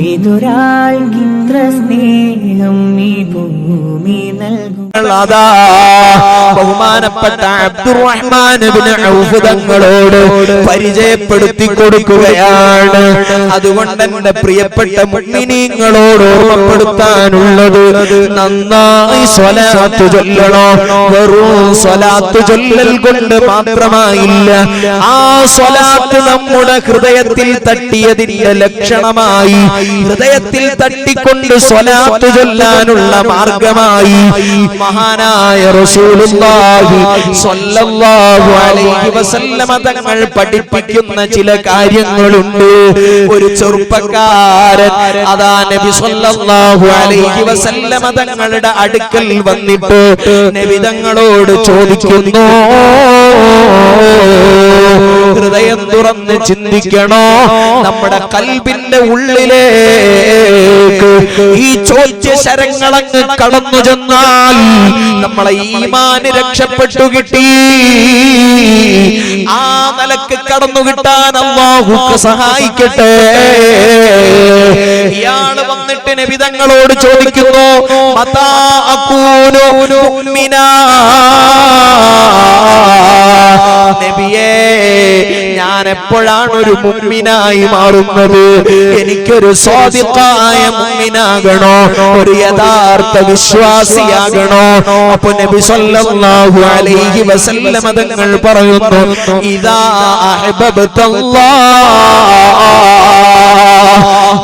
ഏതൊരാൾക്കിത്ര സ്നേഹം ഈ ബഹുമാനപ്പെട്ട അബ്ദുറഹ്മാൻ തങ്ങളോട് പരിചയപ്പെടുത്തി കൊടുക്കുകയാണ് അതുകൊണ്ട് എന്റെ പ്രിയപ്പെട്ട മുഅ്മിനീങ്ങളോട് ഓർമ്മപ്പെടുത്താനുള്ളത് നന്നായി സ്വലാത്ത് ചൊല്ലണോ? വെറും സ്വലാത്ത് ചൊല്ലൽ കൊണ്ട് മാത്രമായില്ല ആ സ്വലാത്ത് നമ്മുടെ ഹൃദയത്തിൽ തട്ടിയതിന്റെ ലക്ഷണമായി ഹൃദയത്തിൽ തട്ടിക്കൊണ്ട് സ്വലാത്ത് ചൊല്ലാനുള്ള മാർഗമായി മഹാനായ റസൂലുള്ളാഹി സ്വല്ലല്ലാഹു അലൈഹി വസല്ലമ തങ്ങൾ പഠിപ്പിക്കുന്ന ചില കാര്യങ്ങളുണ്ട്. ഒരു ചെറുപ്പക്കാരൻ അതാ നബി സ്വല്ലല്ലാഹു അലൈഹി വസല്ലമ തങ്ങളുടെ അടുക്കൽ വന്നിട്ട് നബി തങ്ങളോട് ചോദിക്കുന്നു ഹൃദയം തുറന്ന് ചിന്തിക്കണോ? നമ്മുടെ കൽബിന്റെ ഉള്ളിലേക്ക് ഈ ചോദ്യ ശരങ്ങളങ്ങ് കടന്നു ചെന്നാൽ നമ്മളെ ഈമാന് രക്ഷപ്പെട്ടു കിട്ടി. ആ നിലയ്ക്ക് കടന്നു കിട്ടാൻ അള്ളാഹുക്ക് സഹായിക്കട്ടെ. ഇയാൾ വന്നിട്ട് നബിതങ്ങളോട് ചോദിക്കുന്നു മതാ മിനാ നബിയേ ഞാൻ എപ്പോഴാണ് ഒരു മുമ്മിനായി മാറുന്നത്? എനിക്കൊരു സ്വാദിക്കായ മുമ്മിനാകണോ ഒരു യഥാർത്ഥ വിശ്വാസിയാകണോ? അപ്പൊ നബി സല്ലല്ലാഹു അലൈഹി വസല്ലമ തങ്ങൾ പറയുന്നു ഇദാ അഹ്ബബ്തല്ലാഹ്.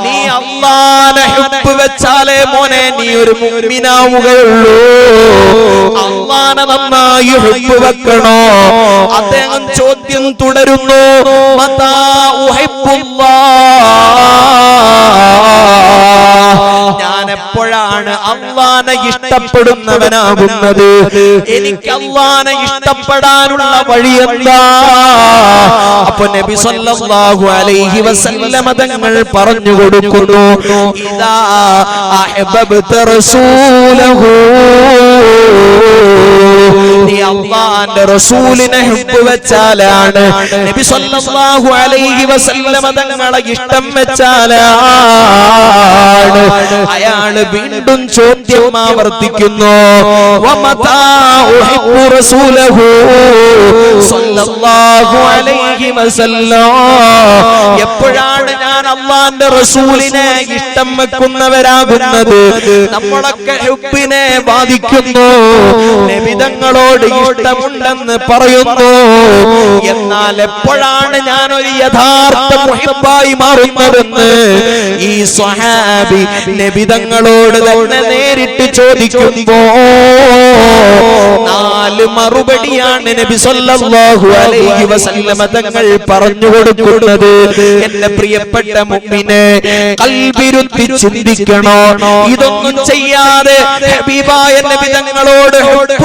നീ അള്ളാനെ ഹുബ്ബ് വെച്ചാലേ മോനെ നീ ഒരു മുഅ്മിനാവുകയുള്ളൂ അള്ളാനെ നന്നായി ഹുബ് വെക്കണോ അദ്ദേഹം ചോദ്യം തുടരുന്നു മതാ ഉഹിബ്ബുല്ലാഹ്. ഞാൻ എപ്പോഴാണ് അള്ളാനെ ഇഷ്ടപ്പെടുന്നവനാകുന്നത്? എനിക്ക് അള്ളാനെ ഇഷ്ടപ്പെടാനുള്ള വഴി എന്താ? അപ്പൊ നബി സല്ലല്ലാഹു അലൈഹി വസല്ലമ തങ്ങൾ പറഞ്ഞു കൊടുക്കുന്നു ഇദാ അഹബബ്ത റസൂലഹു. നീ അള്ളാന്റെ റസൂലിനെ ഹുബ്ബ് വെച്ചാലാണ് നബി സല്ലല്ലാഹു അലൈഹി വസല്ലമ തങ്ങളെ ഇഷ്ടം വെച്ചാലാണ്. അയാള് വീണ്ടും ചോദ്യം ആവർത്തിക്കുന്നു എപ്പോഴാണ് ഞാൻ അള്ളാന്റെ റസൂലിനെ ഇഷ്ടം വെക്കുന്നവരാകുന്നത്? നമ്മളൊക്കെ ഹുബിനെ ബാധിക്കുന്നു. നബിതങ്ങളോട് ഇഷ്ടമുണ്ടെന്ന് പറയുന്നു. എന്നാൽ എപ്പോഴാണ് ഞാൻ ഒരു യഥാർത്ഥ മുഹിബായി മാറുന്നതെന്ന് ഈ സ്വഹാബി നബിതങ്ങളോട് തന്നെ നേരിട്ട് ചോദിക്കുമ്പോ നാല് മറുപടിയാണ് നബി സല്ലല്ലാഹു അലൈഹി വസല്ലമ തങ്ങൾ പറഞ്ഞു കൊടുക്കുന്നത്. എന്റെ പ്രിയപ്പെട്ട മുഅ്മിനെ കൽബിരുത്തി ചിന്തിക്കണോ? ഇതൊന്നും ചെയ്യാതെ ഹബീബായ നബി തങ്ങളോട്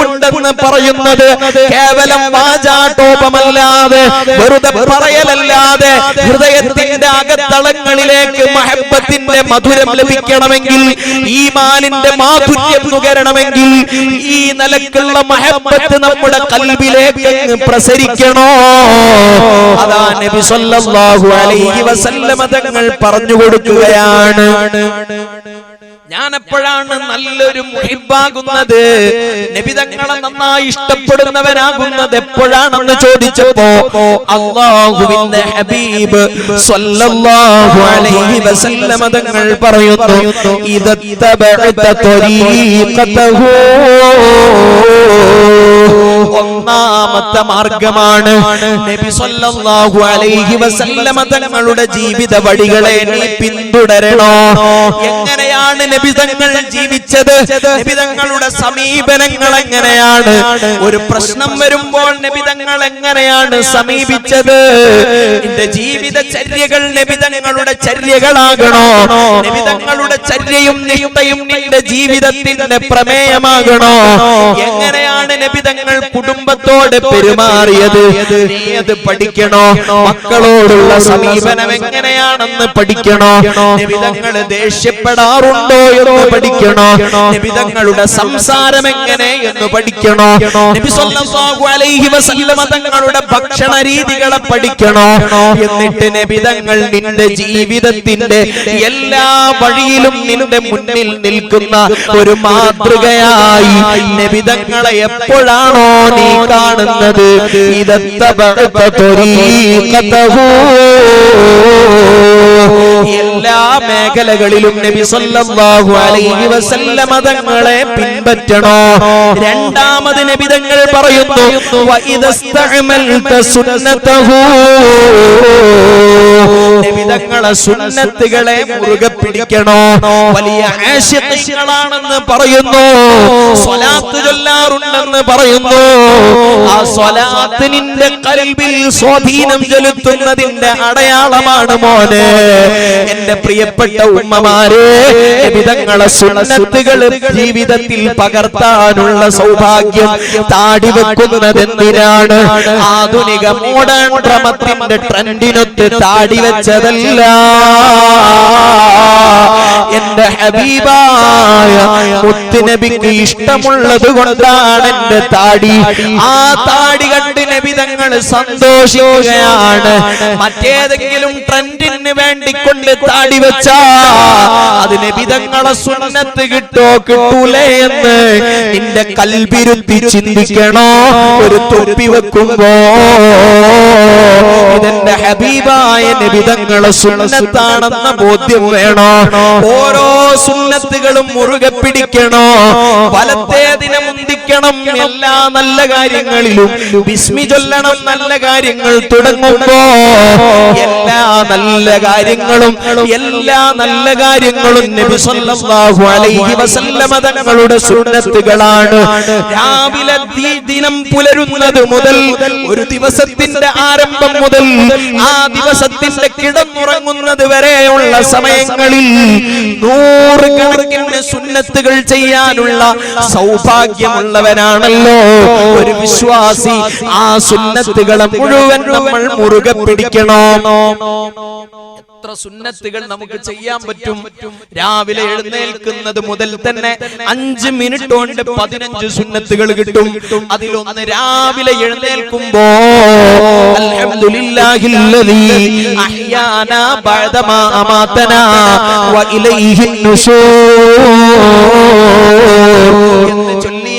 ഉണ്ടെന്ന് പറയുന്നത് കേവലം വാചാട്ടോപമല്ലാതെ വെറുതെ പറയലല്ലാതെ ഹൃദയത്തിന്റെ അകത്തളങ്ങളിലേക്ക് മഹബത്തിന്റെ മധുരം ലഭിക്കണമെങ്കിൽ ഈമാനിന്റെ മാധുര്യം നുകരണമെങ്കിൽ ഈ നിലക്കുള്ള മഹബത്ത് നമ്മുടെ കൽബിലേക്ക് പ്രസരിക്കണോ? അതാ നബി സല്ലല്ലാഹു അലൈഹി വസല്ലമ തങ്ങൾ പറഞ്ഞു കൊടുക്കുകയാണ്. ഞാൻ എപ്പോഴാണ് നല്ലൊരു മുഹിബാകുന്നത്? നബിതങ്ങളെ നന്നായി ഇഷ്ടപ്പെടുന്നവനാകുന്നത് എപ്പോഴാണെന്ന് ചോദിച്ചപ്പോ അള്ളാഹുവിന്റെ ഹബീബ് സ്വല്ലല്ലാഹു അലൈഹി വസല്ലമ തങ്ങൾ പറയുന്നു ഇദത്തബഅത ത്വരീഖതഹു ഒന്നാമത്തെ മാർഗമാണ് നബി സല്ലല്ലാഹു അലൈഹി വസല്ലമ തങ്ങളുടെ ജീവിത വഴികളെ നീ പിന്തുടരണോ? എങ്ങനെയാണ് നബി തങ്ങൾ ജീവിച്ചത്? നബി തങ്ങളുടെ സമീപനങ്ങൾ എങ്ങനെയാണ്? ഒരു പ്രശ്നം വരുമ്പോൾ നബി തങ്ങൾ എങ്ങനെയാണ് സമീപിച്ചത്? എന്റെ ജീവിത ചര്യകൾ നബി തങ്ങളുടെ ചര്യകളാകണോ? നബി തങ്ങളുടെ ചര്യയും നിഷ്ഠയും നിന്റെ ജീവിതത്തിന്റെ പ്രമേയമാകണോ? നബി തങ്ങൾ കുടുംബത്തോട് പെരുമാറിയത്? നീ അത് പഠിക്കണോ? മക്കളോടുള്ള സമീപനം എങ്ങനെയാണെന്ന് പഠിക്കണോ? നബിതങ്ങൾ ദേഷ്യപ്പെടാറുണ്ടോ എന്ന് പഠിക്കണോ? നബിതങ്ങളുടെ സംസാരം എങ്ങനെ എന്ന് പഠിക്കണോ? നബി സല്ലല്ലാഹു അലൈഹി വസല്ലമ തങ്ങളുടെ ഭക്ഷണ രീതികളെ പഠിക്കണോ? എന്നിട്ട് നബിതങ്ങൾ നിന്റെ ജീവിതത്തിന്റെ എല്ലാ വഴിയിലും നിന്റെ മുന്നിൽ നിൽക്കുന്ന ഒരു മാതൃകയായി നബിതങ്ങളെ എപ്പോഴാണോ നീ കാണുന്നത്? ഇതത്തബഅത ത്വരീഖതഹു. എല്ലാ മേഖലകളിലും നബി സല്ലല്ലാഹു അലൈഹി വസല്ലമ തങ്ങളെ പിൻപറ്റണോ? രണ്ടാമത് നബി തങ്ങൾ പറയുന്നു വഇദസ്തഅമൽത സുന്നതഹു. നബി തങ്ങളെ സുന്നത്തുകളെ മുറുകെ പിടിക്കണോ? വലിയ ആശിഖുകളാണെന്ന് പറയുന്നു സ്വലാത്ത് ചൊല്ലാറുണ്ടെന്ന് പറയുന്നു. ആ സ്വലാത്ത് നിന്റെ കൽബിൽ സ്വാധീനം ചെലുത്തുന്നതിന്റെ അടയാളമാണ് മോനെ. എന്റെ പ്രിയപ്പെട്ട ഉമ്മമാരെ വിധങ്ങളെ സുന്നത്തുകൾ ജീവിതത്തിൽ പകർത്താനുള്ള സൗഭാഗ്യം താടി വെക്കുന്നത് എന്തിനാണ്? ആധുനിക മോഡേൺ ക്രമത്തിന്റെ ട്രെൻഡിനൊത്ത് താടി വെച്ചതല്ല. എന്റെ ഹബീബായ മുത്തുനബിക്ക് ഇഷ്ടമുള്ളത് കൊണ്ടാണ് എന്റെ താടി. ആ താടി കണ്ട് നബിതങ്ങൾ സന്തോഷിക്കുകയാണ്. മറ്റേതെങ്കിലും ട്രെൻഡിന് വേണ്ടിക്കൊണ്ട് താടി വെച്ചാ അതിന് വിധങ്ങളെ സുന്നത്ത് കിട്ടോ കിട്ടൂലേ എന്ന് നിന്റെ കൽവിരുത്തി ചിന്തിക്കണോ? ഒരു തൊപ്പി വെക്കുമ്പോ ഇതെന്റെ ഹബീബായ വിധങ്ങളെ സുന്നത്താണെന്ന ബോധ്യം വേണോ? ഓരോ സുന്നത്തുകളും മുറുകെ പിടിക്കണോ? വലത്തേതിനെ മുന്തിക്കണം എല്ലാ നല്ല കാര്യങ്ങളിലും. വിസ്മി ചൊല്ലണം നല്ല കാര്യങ്ങൾ തുടങ്ങുമ്പോ എല്ലാ നല്ല കാര്യങ്ങളും എല്ലാ നല്ല കാര്യങ്ങളും നബി സല്ലല്ലാഹു അലൈഹി വസല്ലമ തങ്ങളുടെ സുന്നത്തുകളാണ്. രാവിലെ ദിനം പുലരുന്നത് മുതൽ ഒരു ദിവസത്തിന്റെ ആരംഭം മുതൽ ആ ദിവസത്തിന്റെ കിടന്നുറങ്ങുന്നത് വരെയുള്ള സമയങ്ങളിൽ നൂറുകണക്കിന് സുന്നത്തുകൾ ചെയ്യാനുള്ള സൗഭാഗ്യമുള്ളവനാണല്ലോ. ഒരു വിശ്വാസി ആ സുന്നത്തുകളെ മുഴുവൻ നമ്മൾ മുറുകെ പിടിക്കണോ എത്ര സുന്നത്തുകൾ നമുക്ക് ചെയ്യാൻ പറ്റും? രാവിലെ എഴുന്നേൽക്കുന്നത് മുതൽ തന്നെ അഞ്ച് മിനിറ്റ് കൊണ്ട് പതിനഞ്ച് സുന്നത്തുകൾ കിട്ടും. അതിലൊന്ന് രാവിലെ എഴുന്നേൽക്കുമ്പോ എന്ന് അഹ്യാനാ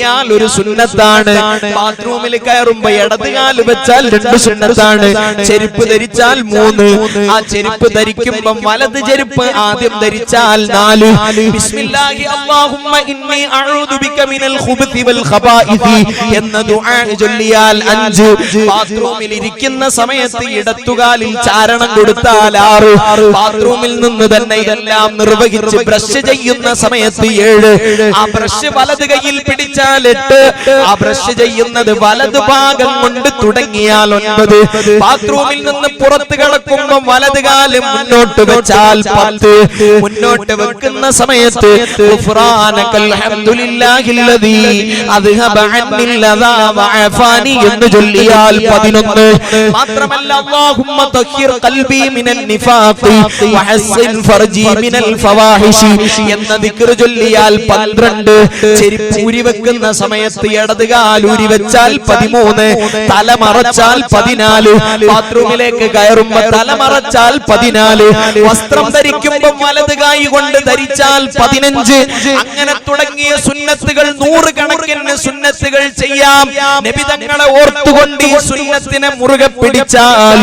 ചൊല്ലിയാൽ ഒരു സുന്നത്താണ്. ബാത്റൂമിൽ കയറുമ്പോ ഇടത് കാൽ വെച്ചാൽ രണ്ട് സുന്നത്താണ്. ചെരുപ്പ് ധരിച്ചാൽ മൂന്ന്. ആ ചെരുപ്പ് ധരിക്കുമ്പം വലത് ചെരുപ്പ് ആദ്യം ധരിച്ചാൽ നാല്. ബിസ്മില്ലാഹി അല്ലാഹുമ്മ ഇന്നി അഊദു ബിക മിനൽ ഖുബ്തി വൽ ഖബാഇസി എന്ന ദുആ ചൊല്ലിയാൽ അഞ്ച്. ബാത്റൂമിൽ ഇരിക്കുന്ന സമയത്ത് ഇടത്തുകാലിൽ ചാരണം കൊടുത്താൽ ആറ്. ബാത്റൂമിൽ നിന്ന് തന്നെ എല്ലാം നിർവഹിച്ച് ബ്രഷ് ചെയ്യുന്ന സമയത്ത് ഏഴ്. ആ ബ്രഷ് വലത് കയ്യിൽ പിടിച്ചാൽ എട്ട് ആ ബ്രഷ് ചെയ്യുന്നത് വലത് ഭാഗം കൊണ്ട് തുടങ്ങിയാൽ ഒൻപത്. ബാത്റൂമിൽ നിന്ന് പുറത്ത് കിടക്കുമ്പോൾ വലത് കാൽ മുന്നോട്ട് വെച്ചാൽ പത്ത്. മുന്നോട്ട് വെക്കുന്ന സമയത്ത് എന്ന് ചൊല്ലിയാൽ പതിനൊന്ന്. മാത്രമല്ല എന്ന ചൊല്ലിയാൽ പന്ത്രണ്ട്. ചെരിപ്പൂരി ഊരി വെക്കുന്ന സമയത്ത് ഇടത് കാലൂരി വെച്ചാൽ പതിമൂന്ന് തല മറച്ചാൽ പതിനാല് ബാത്റൂമിലേക്ക് കയറുമ്പോ തല മറച്ചാൽ പതിനാല് വസ്ത്രം ധരിക്കുമ്പോ വലത് കായി കൊണ്ട് ധരിച്ചാൽ പതിനഞ്ച്. അങ്ങനെ തുടങ്ങിയ സുന്നത്തുകൾ നൂറുകണക്കിന് സുന്നത്തുകൾ ചെയ്യാം. നബി നബിതങ്ങളെ ഓർത്തുകൊണ്ട് ഈ സുന്നത്തിനെ മുറുകെ പിടിച്ചാൽ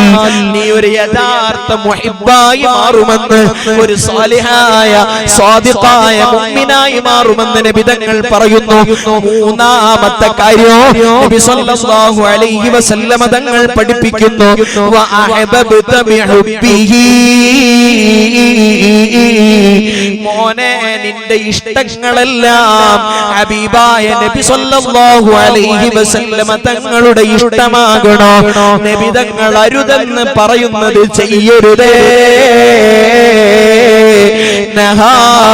നീ ഒരു യഥാർത്ഥ മുഹിബായി മാറുമെന്ന് ഒരു സ്വാലിഹായ സ്വാദിഖായ മുമ്മിനായി മാറുമെന്ന് നബിതങ്ങൾ പറയുന്നു. മൂന്നാമത്തെ കാര്യം നബി സല്ലല്ലാഹു അലൈഹി വസല്ലമ തങ്ങൾ പഠിപ്പിക്കുന്നു. വ അഹബബ്ത ബിഹുബ്ബിഹി മോനെ നിന്റെ ഇഷ്ടങ്ങളെല്ലാം ഹബീബായ നബി സല്ലല്ലാഹു അലൈഹി വസല്ലമ തങ്ങളുടെ ഇഷ്ടമാകണോ? നബി തങ്ങൾ അരുതെന്ന് പറയുന്നത് ചെയ്യരുതേ. നഹാ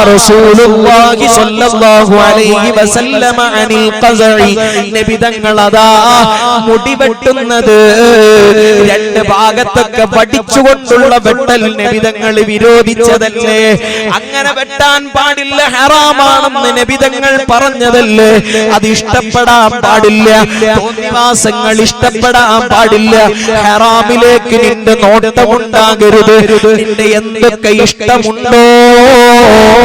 റസൂലുള്ളാഹി സ്വല്ലല്ലാഹു അലൈഹി വസല്ലമ അനിൽ ഖസഇ. നബി തങ്ങൾ മുടി വെട്ടുന്നത്. രണ്ട് ഭാഗത്തൊക്കെ പഠിച്ചുകൊണ്ടുള്ള വെട്ടൽ നബിതങ്ങൾ വിരോധിച്ചതല്ലേ? അങ്ങനെ വെട്ടാൻ പാടില്ല ഹറാമാണെന്ന് നബിതങ്ങൾ പറഞ്ഞതല്ലേ? അത് ഇഷ്ടപ്പെടാൻ പാടില്ല. തോന്നിവാസങ്ങൾ ഇഷ്ടപ്പെടാൻ പാടില്ല. ഹറാമിലേക്ക് നിന്റെ നോട്ടമുണ്ടാകരുത്. നിന്റെ എന്തൊക്കെ ഇഷ്ടമുണ്ടോ?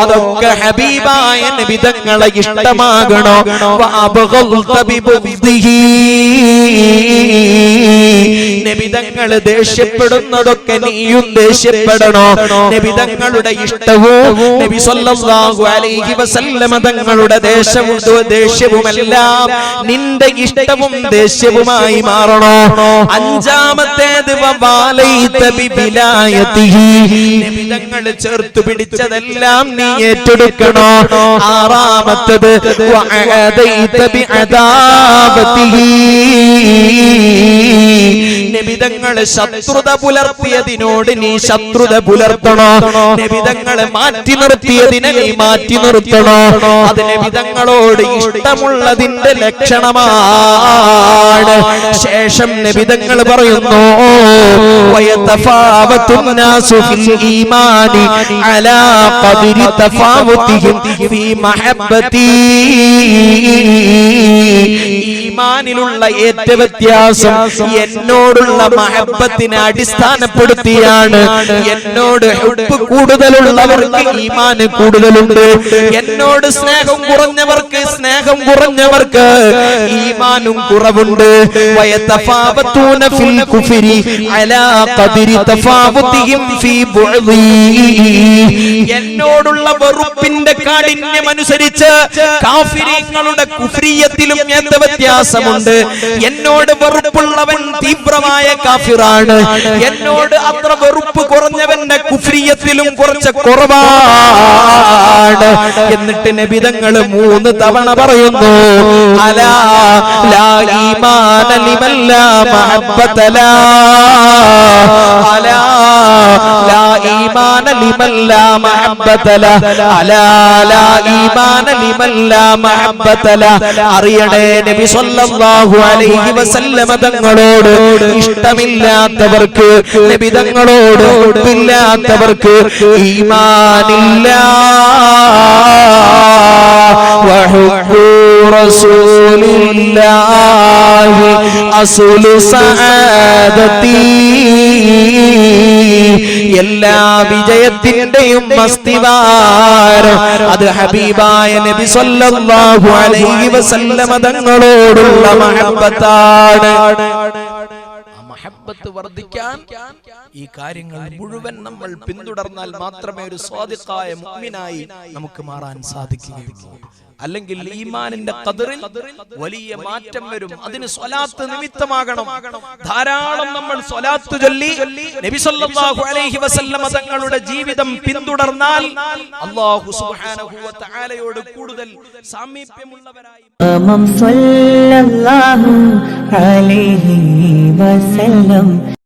അതൊക്കെ ഹബീബായ നബിതങ്ങളെ ഇഷ്ടമാകണോ. നബിതങ്ങൾ ദേഷ്യപ്പെടുന്നതൊക്കെ നീയും ദേഷ്യപ്പെടണോ നബിതങ്ങളുടെ ഇഷ്ടവും നബി സല്ലല്ലാഹു അലൈഹി വസല്ലമ തങ്ങളുടെ ദേശവും ദേഷ്യവുമെല്ലാം നിന്റെ ഇഷ്ടവും ദേഷ്യവുമായി മാറണോ അഞ്ചാമത്തേത്. നബിതങ്ങൾ ചേർത്ത് പിടിച്ചതെല്ലാം നീ നീ ഏറ്റെടുക്കണോ ആറാമത്തത് നബിതങ്ങൾ ശത്രുത പുലർത്തിയതിനോട് നീ ശത്രുത പുലർത്തണോ? നിബിതങ്ങളെ മാറ്റി നിർത്തിയതിനെ നീ മാറ്റി നിർത്തണോ? അത് നബിതങ്ങളോട് ഇഷ്ടമുള്ളതിന്റെ ലക്ഷണമാണ്. ശേഷം നബിതങ്ങൾ പറയുന്നു വയത്തഫാവത്തും നാസുഫിൽ ഈമാനി അലാ പതിരിത്ത ഈമാനിലുള്ള ഏറ്റ വ്യത്യാസം എന്നോടുള്ള മഹബത്തിനെ അടിസ്ഥാനപ്പെടുത്തിയാണ്. എന്നോട് ഹുബ് കൂടുതലുള്ളവർക്ക് ഈമാന് കൂടുതലുണ്ട്. എന്നോട് സ്നേഹം കുറഞ്ഞവർക്ക് സ്നേഹം കുറഞ്ഞവർക്ക് ഈമാനും കുറവുണ്ട്. ഫിൽ കുഫരി അലാ തഫാവുതിഹിം ഫീ എന്നോടുള്ള വെറുപ്പിന്റെ കാഠിന്യം അനുസരിച്ച് കാഫിരീങ്ങളുടെ കുഫ്രിയത്തിലും എന്ത് വ്യത്യാസമുണ്ട്. എന്നോട് വെറുപ്പുള്ളവൻ തീവ്രമായ കാഫിറാണ്. എന്നോട് അത്ര വെറുപ്പ് കുറഞ്ഞവന്റെ കുഫ്രിയത്തിലും കുറച്ച് കുറവാണ്. എന്നിട്ട് നബിതങ്ങൾ മൂന്ന് തവണ പറയുന്നു അലാ ലാ ഈമാന ലിമല്ല മഹബ്ബതലാ അലാ ഈമാന ലിമൻ ലാ മഹബ്ബത ലാ അലാ ലാ ഈമാന ലിമൻ ലാ മഹബ്ബത ലാ അറിയണേ നബി സല്ലല്ലാഹു അലൈഹി വസല്ലമ തങ്ങളോട് ഇഷ്ടമില്ലാത്തവർക്ക് നബി തങ്ങളോട് ഉറപ്പില്ലാത്തവർക്ക് ഈമാനില്ല وحب رسول അസുല എല്ലാ വിജയത്തിന്റെയും അസ്ഥിവാരം അത് ഹബീബായ നബി സല്ലല്ലാഹു അലൈഹി വസല്ലമ തങ്ങളോടുള്ള മഹബ്ബത്താണ് മഹബത്ത് വർദ്ധിക്കാൻ ഈ കാര്യങ്ങൾ മുഴുവൻ നമ്മൾ പിന്തുടർന്നാൽ മാത്രമേ ഒരു സ്വാദിക്കായ മുഅ്മിനായി നമുക്ക് മാറാൻ സാധിക്കുകയുള്ളൂ. അല്ലെങ്കിൽ ഈമാനിന്റെ കതിറിൽ വലിയ മാറ്റം വരും. അതിന് സ്വലാത്ത് നിമിത്തമാകണം. ധാരാളം നമ്മൾ സ്വലാത്ത് ചൊല്ലി നബി സല്ലല്ലാഹു അലൈഹി വസല്ലമ തങ്ങളുടെ ജീവിതം പിന്തുടർന്നാൽ അല്ലാഹു സുബ്ഹാനഹു വ തആലയോട് കൂടുതൽ സാമീപ്യമുള്ളവരായി സല്ലല്ലാഹു അലൈഹി വസല്ലം